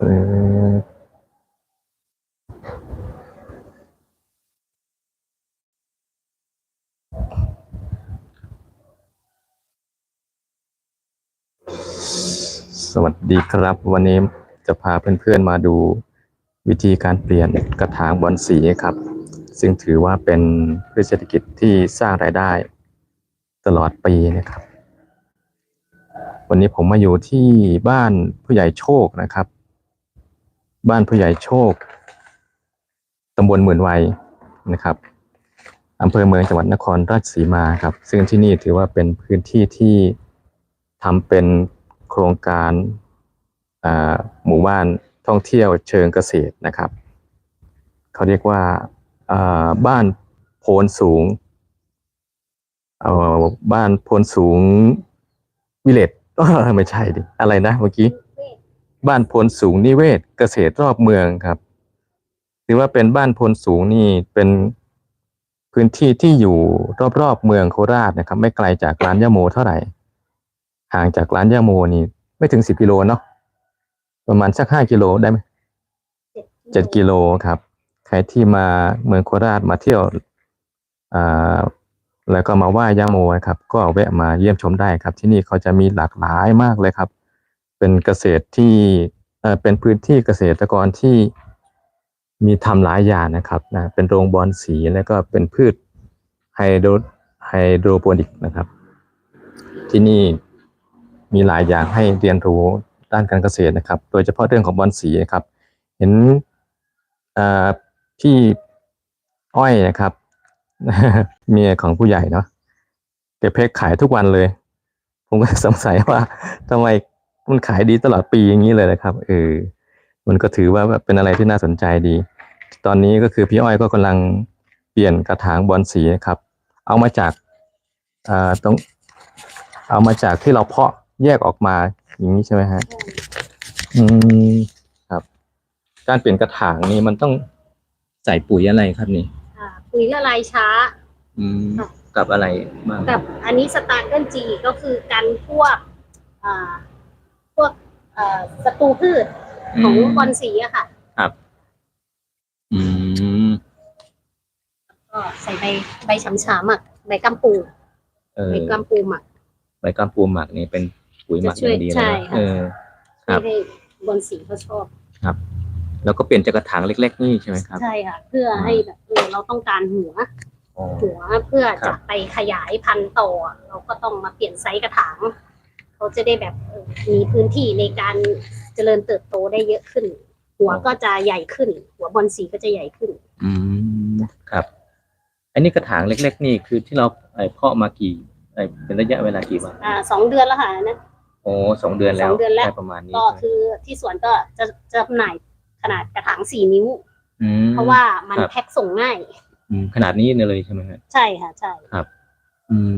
สวัสดีครับ วันนี้จะพาเพื่อนๆมาดูวิธีการเปลี่ยนกระถางบอนสีครับ ซึ่งถือว่าเป็นพืชเศรษฐกิจที่สร้างรายได้ตลอดปีนะครับ วันนี้ผมมาอยู่ที่บ้านผู้ใหญ่โชคนะครับ บ้านผู้ใหญ่โชคตำบลหมื่นวัยนะครับอำเภอเมืองจังหวัดนครราชสีมาครับ ซึ่งที่นี่ถือว่าเป็นพื้นที่ที่ทำเป็นโครงการหมู่บ้านท่องเที่ยวเชิงเกษตรนะครับ เขาเรียกว่าบ้านโพนสูงบ้านโพนสูงวิเลตไม่ใช่ดิอะไรนะเมื่อกี้ บ้านโพนสูงนิเวศเกษตรรอบเมืองครับ ถือว่าเป็นบ้านโพนสูงนี่เป็นพื้นที่ที่อยู่รอบๆเมืองโคราชนะครับ ไม่ไกลจากร้านย่าโมเท่าไหร่ ห่างจากร้านย่าโมนี่ไม่ถึงสิบกิโลเนาะประมาณสักห้ากิโลได้ไหมเจ็ดกิโลครับ ใครที่มาเมืองโคราชมาเที่ยวอ่าแล้วก็มาไหว้ย่าโมนะครับ ก็แวะมาเยี่ยมชมได้ครับ ที่นี่เขาจะมีหลากหลายมากเลยครับ เป็นเกษตรที่เป็นพื้นที่เกษตรกรที่มีทำหลายอย่างนะครับนะเป็นโรงบอลสีแล้วก็เป็นพืชไฮโดรไฮโดรโปนิกนะครับ ที่นี่มีหลายอย่างให้เรียนรู้ด้านการเกษตรนะครับ โดยเฉพาะเรื่องของบอลสีนะครับ เห็นอ่อพี่อ้อยนะครับเมียของผู้ใหญ่เนาะแกเพกขายทุกวันเลย ผมก็สงสัยว่าทำไม มันขายดีตลอดปีอย่างนี้เลยนะครับเออมันก็ถือว่าเป็นอะไรที่น่าสนใจดี ตอนนี้ก็คือพี่อ้อยก็กำลังเปลี่ยนกระถางบอลสีนะครับ เอามาจากอ่าตรงเอามาจากที่เราเพาะแยกออกมาอย่างนี้ใช่ไหมฮะอืมครับ การเปลี่ยนกระถางนี่มันต้องใส่ปุ๋ยอะไรครับนี่อ่าปุ๋ยละลายช้า อืมค่ะกับอะไรบ้างกับอันนี้สตาร์เกิลจีก็คือกันพวกอ่าพวกเอ่อ ศัตรูพืชของบอลสีอะค่ะอืมก็ใส่ใบใบฉำฉาหมักใบกัมปูเออใบกัมปูหมักใบก้ามปูหมักนี่เป็นปุ๋ยหมักอย่างดีเลยใช่นะค่ะเออครับให้บอลสีเขาชอบแล้วก็เปลี่ยนจากกระถางเล็ก ๆ นี่ใช่ไหมครับใช่ค่ะ เพื่อให้แบบเออเราต้องการหัวอ๋อหัวเพื่อครัจะบไปขยายพันธุ์ต่อ เราก็ต้องมาเปลี่ยนไซส์กระถาง เขาจะได้แบบเออมีพื้นที่ในการเจริญเติบโตได้เยอะขึ้น หัวก็จะใหญ่ขึ้น หัวบอลสีก็จะใหญ่ขึ้น อืมครับ อันนี้กระถางเล็ก ๆ นี่คือที่เราไอ้เพาะมากี่ไอ้เป็นระยะเวลากี่วันอ่าสองเดือนแล้วค่ะนะโอ้สองเดือนแล้วสองเดือนแล้วได้ประมาณนี้ก็คือที่สวนก็จะจะจำหน่ายขนาดกระถางสี่นิ้วมเพราะว่ามันครับแพ็คส่งง่ายอืมขนาดนี้เนี่ยเลยใช่ไหมฮะใช่ค่ะ ใช่อืม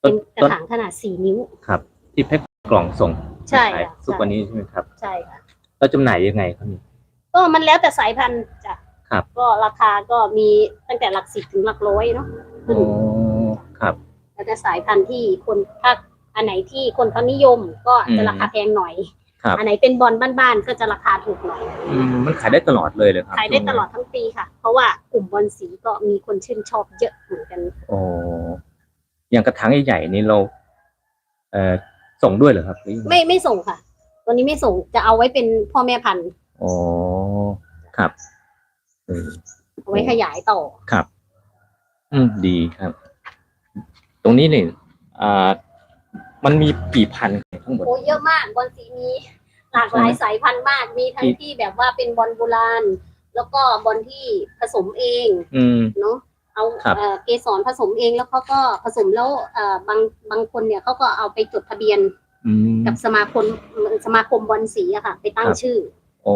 เป็นกระต้นถางขนาดสี่นิ้วครับ ที่แพ็คกล่องส่งใช่ขายค่ะ ทุกวันนี้ใช่ไหมครับใช่ค่ะ เราจำหน่ายยังไงครับนี่ ก็มันแล้วแต่สายพันธุ์จ้ะครับ ก็ราคาก็มีตั้งแต่หลักสิบถึงหลักร้อยเนาะโอ้ครับ แล้วแต่สายพันธุ์ที่คนถ้าอันไหนที่คนเขานิยมก็อืจะมราคาแพงหน่อย ครับ อันไหนเป็นบอลบ้านๆก็จะราคาถูกหน่อย อืมมันขายได้ตลอดเลยเลยครับขายได้ตลอดทั้งปีค่ะ เพราะว่ากลุ่มบอลสีก็มีคนชื่นชอบเยอะเหมือนกัน โอ้อย่างกระถางใหญ่ๆนี่เรา เอ่อ ส่งด้วยเหรอครับหรือยังงไม่ไม่ส่งค่ะ ตัวนี้ไม่ส่งจะเอาไว้เป็นพ่อแม่พันธุ์อ๋อครับเออเอาไว้ขยายต่อ ครับ อืม ดีครับ ตรงนี้เนี่ยอ่า มันมีกี่พันทั้งหมด โอ้เยอะมากบอลสีมีหลากหลายสายพันธุ์มาก มีทั้งที่ที่แบบว่าเป็นบอลโบราณ แล้วก็บอลที่ผสมเองอืม เนาะ เอาครับเอ่อเกสรผสมเองแล้วเขาก็ผสมแล้วเอ่อบางบางคนเนี่ยเขาก็เอาไปจดทะเบียนอืม กับสมาคมสมาคมบอลสีอะค่ะ ไปตั้งครับ ชื่อ โอ้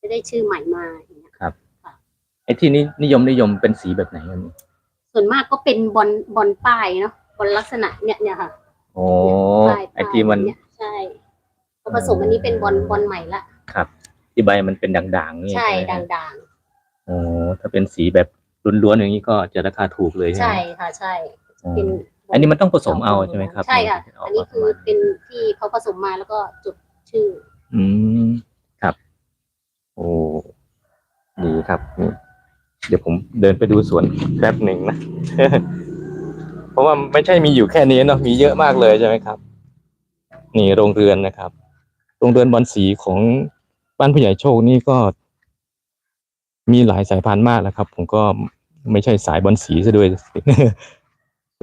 จะได้ชื่อใหม่มาอย่างเงี้ยไอ้ที่นี่นิยมนิยมเป็นสีแบบไหนกันส่วนมากก็เป็นบอลบอลป้ายเนาะบอลลักษณะเนี่ยเนี่ยค่ะโอ้ป้ายไอ้ที่มันป้ายเยใช่พอผสมอันนี้เป็นบอลบอลใหม่ละ ครับ ที่ใบมันเป็นด่างๆนี่ใช่ไหมฮะด่างโอ้ถ้าเป็นสีแบบ ล้วนๆอย่างนี้ก็จะราคาถูกเลยๆใช่ใช่ไหมค่ะใช่อ๋อเป็นอันนี้มันต้องผสมเอาใช่ไหมครับใช่ค่ะถึงจกอันนี้มาคือเป็นที่เขาผสมมาแล้วก็จดชื่อ อืมโอ้ดีครับนี่เดี๋ยวผมเดินไปดูสวนแป๊บหนึ่งนะ เพราะว่าไม่ใช่มีอยู่แค่นี้เนาะมีเยอะมากเลยใช่ไหมครับ นี่โรงเรือนนะครับ โรงเรือนบอลสีของบ้านผู้ใหญ่โชคนี่ก็ มีหลายสายพันธุ์มากนะครับ ผมก็ ไม่ใช่สายบอลสีซะด้วย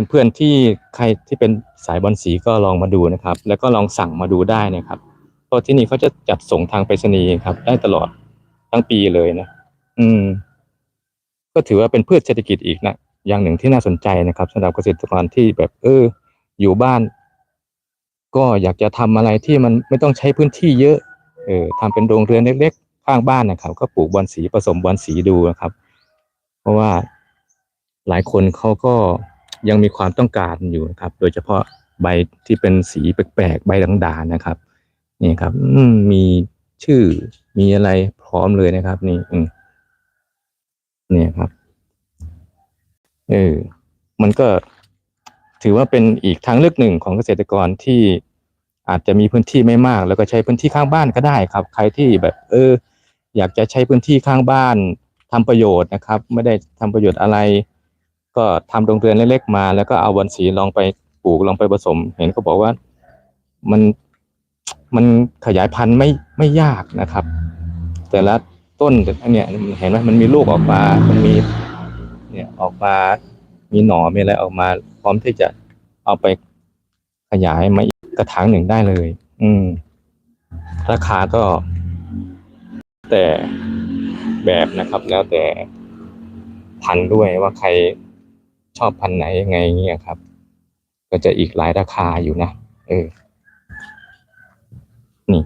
เพื่อนๆที่ใครที่เป็นสายบอลสีก็ลองมาดูนะครับ แล้วก็ลองสั่งมาดูได้นะครับเพราะที่นี่เขาจะจัดส่งทางไปรษณีย์ครับ ได้ตลอดทั้งปีเลยนะอืม ก็ถือว่าเป็นพืชเศรษฐกิจอีกนะอย่างหนึ่งที่น่าสนใจนะครับสำหรับเกษตรกรที่แบบ เออ อยู่บ้าน ก็อยากจะทำอะไรที่มันไม่ต้องใช้พื้นที่เยอะ เออทำเป็นโรงเรือนเล็กๆข้างบ้านนะครับ ก็ปลูกบอนสีผสมบอนสีดูนะครับ เพราะว่า หลายคนเขาก็ยังมีความต้องการอยู่นะครับ โดยเฉพาะใบที่เป็นสีแปลกๆใบด่างๆนะครับ นี่ครับมีชื่อมีอะไรพร้อมเลยนะครับ นี่อืมเนี่ยครับเออมันก็ถือว่าเป็นอีกทางเลือกหนึ่งของเกษตรกรที่อาจจะมีพื้นที่ไม่มาก แล้วก็ใช้พื้นที่ข้างบ้านก็ได้ครับ ใครที่แบบ เออ อยากจะใช้พื้นที่ข้างบ้านทำประโยชน์นะครับ ไม่ได้ทำประโยชน์อะไร ก็ทำโรงเรือนเล็กๆมา แล้วก็เอาบอนสีลองไปปลูกลองไปผสม เห็นเขาบอกว่ามันมันขยายพันธุ์ไม่ไม่ยากนะครับ แต่ละต้นเนี่ยเห็นไหมมันมีลูกออกมา มันมีเนี่ยออกมามีหน่อมีอะไรออกมา พร้อมที่จะเอาไปขยายมาอีกกระถางหนึ่งได้เลย อืม ราคาก็ แต่แบบนะครับ แล้วแต่พันธุ์ด้วยว่าใคร ชอบพันไหนยังไงเงี้ยครับ ก็จะอีกหลายราคาอยู่นะ เออ นี่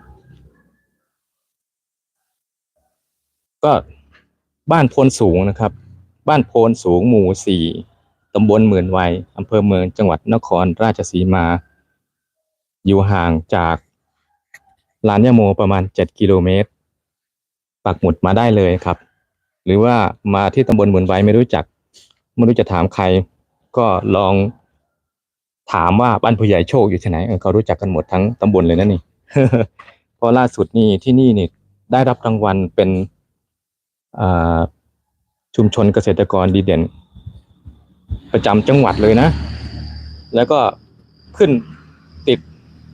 ก็บ้านโพนสูงนะครับ บ้านโพนสูงหมู่สี่ตำบลหมื่นวัยอำเภอเมืองจังหวัดนครราชสีมา อยู่ห่างจากลานยะโมประมาณเจ็ดกิโลเมตร ปักหมุดมาได้เลยครับ หรือว่ามาที่ตำบลหมื่นไวไม่รู้จัก ไม่รู้จะถามใคร ก็ลองถามว่าบ้านผู้ใหญ่โชคอยู่ที่ไหนเออเขารู้จักกันหมดทั้งตำบลเลยนะนี่เพราะล่าสุดนี่ที่นี่นี่ได้รับรางวัลเป็นชุมชนเกษตรกรดีเด่น ประจำจังหวัดเลยนะ แล้วก็ขึ้นติด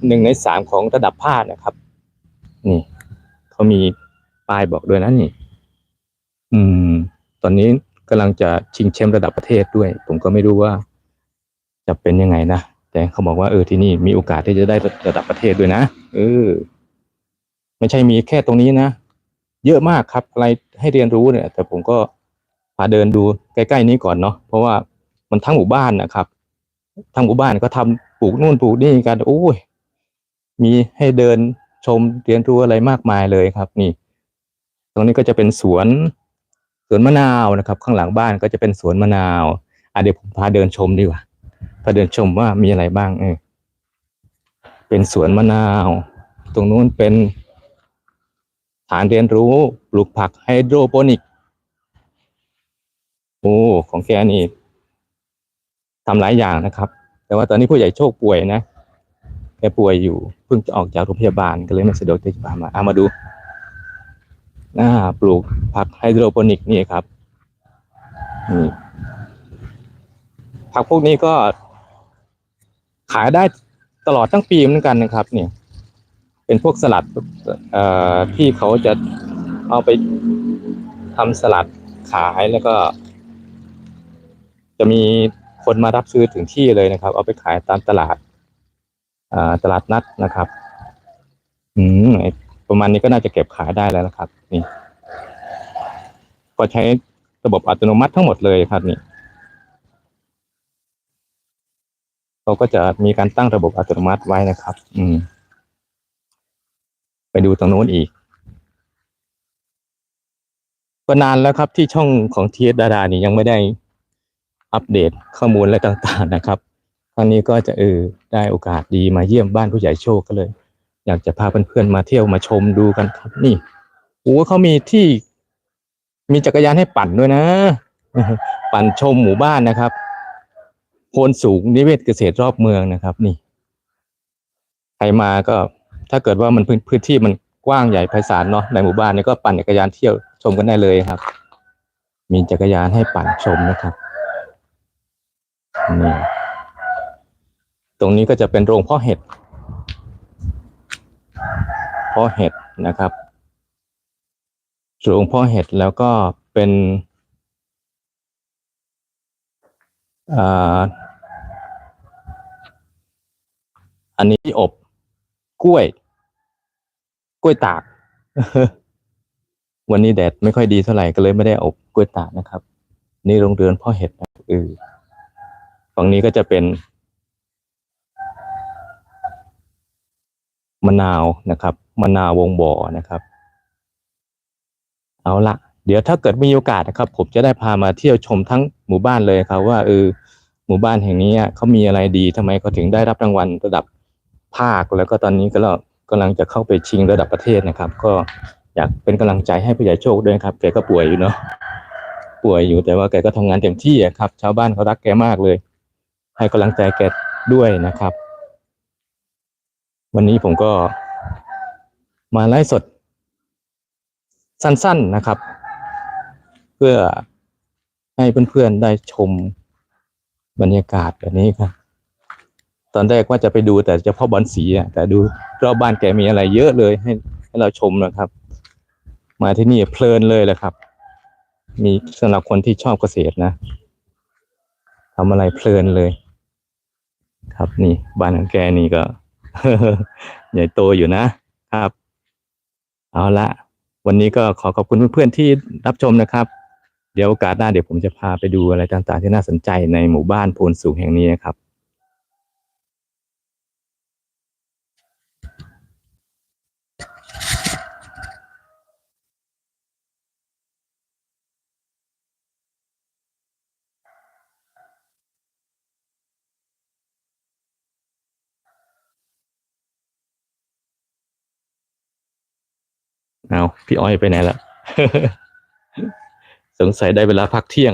หนึ่งในสามของระดับภาคนะครับ นี่เขามีป้ายบอกด้วยนะนี่ อืม ตอนนี้ กำลังจะชิงแชมป์ระดับประเทศด้วย ผมก็ไม่รู้ว่าจะเป็นยังไงนะแต่เขาบอกว่าเออที่นี่มีโอกาสที่จะได้ระดับประเทศด้วยนะเออไม่ใช่มีแค่ตรงนี้นะเยอะมากครับอะไรให้เรียนรู้เนี่ย แต่ผมก็พาเดินดูใกล้ๆนี้ก่อนเนาะเพราะว่ามันทั้งหมู่บ้านนะครับ ทั้งหมู่บ้านก็ทำปลูกนู่นปลูกนี่กันโอ้ยมีให้เดินชมเรียนรู้อะไรมากมายเลยครับ นี่ ตรงนี้ก็จะเป็นสวน สวนมะนาวนะครับ ข้างหลังบ้านก็จะเป็นสวนมะนาวอะเดี๋ยวผมพาเดินชมดีกว่าพาเดินชมว่ามีอะไรบ้าง เออเป็นสวนมะนาว ตรงนู้นเป็นฐานเรียนรู้ปลูกผักไฮโดรโปนิกโอ้ของแกนี่ทำหลายอย่างนะครับ แต่ว่าตอนนี้ผู้ใหญ่โชคป่วยนะแกป่วยอยู่เพิ่งจะออกจากโรงพยาบาลก็เลยไม่สะดวกที่จะพามาเอามาดู อ่าปลูกผักไฮโดรโปนิกนี่ครับนี่ผักพวกนี้ก็ขายได้ตลอดทั้งปีเหมือนกันนะครับ เนี่ย เป็นพวกสลัดเอ่อที่เขาจะเอาไปทำสลัดขายแล้วก็ จะมีคนมารับซื้อถึงที่เลยนะครับ เอาไปขายตามตลาดตลาดนัดนะครับ อืม ประมาณนี้ก็น่าจะเก็บขายได้แล้วนะครับ นี่ ก็ใช้ระบบอัตโนมัติทั้งหมดเลยครับนี่เราก็จะมีการตั้งระบบอัตโนมัติไว้นะครับ อืม ไปดูตรงโน้นอีก ก็นานแล้วครับที่ช่องของทีเอสดารานี่ยังไม่ได้อัปเดตข้อมูลและต่าง ๆ นะครับ ครั้งนี้ก็จะเออได้โอกาสดีมาเยี่ยมบ้านผู้ใหญ่โชคก็เลย อยากจะพาเพื่อนๆมาเที่ยวมาชมดูกันครับ นี่โอ้เขามีที่ มีจักรยานให้ปั่นด้วยนะ ปั่นชมหมู่บ้านนะครับโพนสูงนิเวศเกษตรรอบเมืองนะครับ นี่ใครมาก็ถ้าเกิดว่ามันพื้นพื้นที่มันกว้างใหญ่ไพศาลเนาะในหมู่บ้านนี้ก็ปั่นจักรยานเที่ยวชมกันได้เลยครับ มีจักรยานให้ปั่นชมนะครับนี่ตรงนี้ก็จะเป็นโรงเพาะเห็ด เพาะเห็ดนะครับโรงพาะเห็ดแล้วก็เป็นอันนี้อบกล้วย กล้วยตาก วันนี้แดดไม่ค่อยดีเท่าไหร่ก็เลยไม่ได้อบกล้วยตากนะครับ นี่โรงเรือนพ่อเห็ดนะเออฝั่งนี้ก็จะเป็น มะนาวนะครับมะนาววงบ่อนะครับ เอาละเดี๋ยวถ้าเกิดมีโอกาสนะครับ ผมจะได้พามาเที่ยวชมทั้งหมู่บ้านเลยครับ ว่าเออหมู่บ้านแห่งนี้เขามีอะไรดีทำไมเขาถึงได้รับรางวัลระดับภาคแล้วก็ตอนนี้ก็กำลังจะเข้าไปชิงระดับประเทศนะครับ ก็อยากเป็นกำลังใจให้ผู้ใหญ่โชคด้วยครับแกก็ป่วยอยู่เนาะป่วยอยู่แต่ว่าแกก็ทำงานเต็มที่อะครับ ชาวบ้านเขารักแกมากเลย ให้กำลังใจแกด้วยนะครับ วันนี้ผมก็มาไลฟ์สด สั้นๆนะครับ เพื่อให้เพื่อนๆได้ชมบรรยากาศแบบนี้ครับ ตอนแรกว่าจะไปดูแต่เฉพาะบอลสีอะแต่ดูรอบบ้านแกมีอะไรเยอะเลยให้ให้เราชมนะครับ มาที่นี่เพลินเลยแหละครับ มีสำหรับคนที่ชอบเกษตรนะทำอะไรเพลินเลย ครับนี่บ้านของแกนี่ก็ ใหญ่โตอยู่นะครับ เอาละวันนี้ก็ขอขอบคุณเพื่อนๆที่รับชมนะครับ เดี๋ยวโอกาสหน้าเดี๋ยวผมจะพาไปดูอะไรต่างๆ ที่น่าสนใจในหมู่บ้านโพนสูงแห่งนี้นะครับ เอาพี่อ้อยไปไหนละ สงสัยได้เวลาพักเที่ยง